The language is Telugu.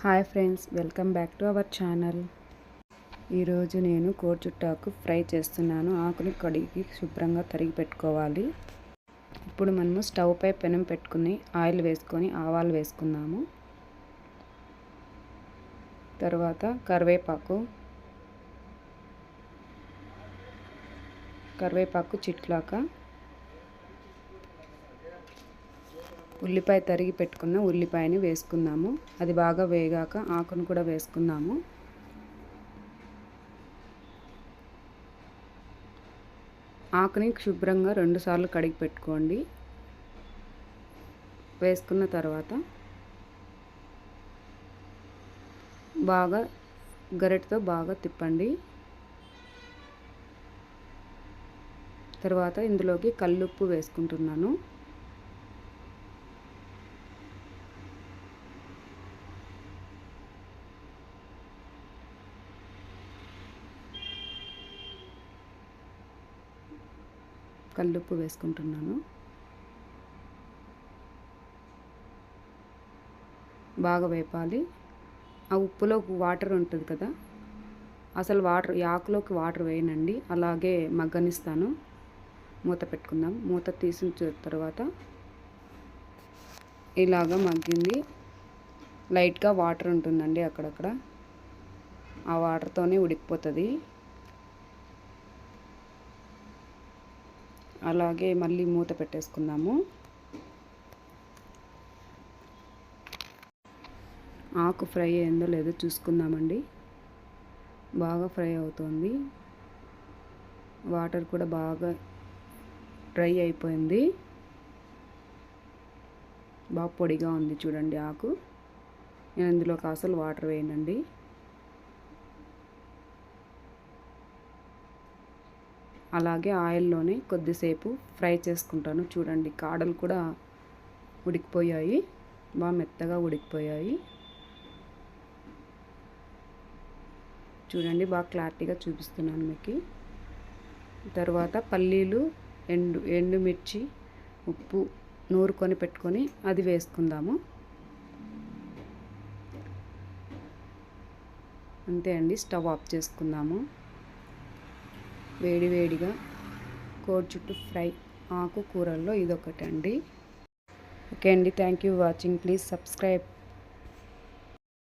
Hi friends welcome back to our channel. ఈరోజు నేను కోర్చుట్టాకు ఫ్రై చేస్తున్నాను. ఆకుని కడిగి శుభ్రంగా తరిగి పెట్టుకోవాలి. ఇప్పుడు మనము స్టవ్ పై పెనం పెట్టుకుని ఆయిల్ వేసుకొని ఆవాలు వేసుకుందాము. తర్వాత కరివేపాకు కరివేపాకు చిట్లాక ఉల్లిపాయ తరిగి పెట్టుకున్న ఉల్లిపాయని వేసుకుందాము. అది బాగా వేగాక ఆకును కూడా వేసుకుందాము. ఆకుని శుభ్రంగా రెండుసార్లు కడిగి పెట్టుకోండి. వేసుకున్న తర్వాత బాగా గరిటతో బాగా తిప్పండి. తర్వాత ఇందులోకి కల్లుప్పు వేసుకుంటున్నాను. కల్లుప్పు వేసుకుంటున్నాను. బాగా వేపాలి. ఆ ఉప్పులో వాటర్ ఉంటుంది కదా అసలు వాటర్ ఆకులోకి వాటర్ వేయనండి. అలాగే మగ్గనిస్తాను. మూత పెట్టుకుందాం. మూత తీసిన తర్వాత ఇలాగా మగ్గింది. లైట్గా వాటర్ ఉంటుందండి అక్కడక్కడ. ఆ వాటర్తోనే ఉడికిపోతుంది. అలాగే మళ్ళీ మూత పెట్టేసుకుందాము. ఆకు ఫ్రై అయిందో లేదో చూసుకుందామండి. బాగా ఫ్రై అవుతుంది. వాటర్ కూడా బాగా డ్రై అయిపోయింది. బాగా పొడిగా ఉంది చూడండి ఆకు. నేను ఇందులోకి అసలు వాటర్ వేయనండి. అలాగే ఆయిల్లోనే కొద్దిసేపు ఫ్రై చేసుకుంటాను. చూడండి కాడలు కూడా ఉడికిపోయాయి. బాగా మెత్తగా ఉడికిపోయాయి. చూడండి బాగా క్లారిటీగా చూపిస్తున్నాను మీకు. తర్వాత పల్లీలు ఎండు ఎండుమిర్చి ఉప్పు నూరుకొని పెట్టుకొని అది వేసుకుందాము. అంతే అండి స్టవ్ ఆఫ్ చేసుకుందాము. వేడివేడిగా కోడి చుట్టూ ఫ్రై ఆకు కూరల్లో ఇదొకటి ఓకే అండి thank you watching. Please subscribe.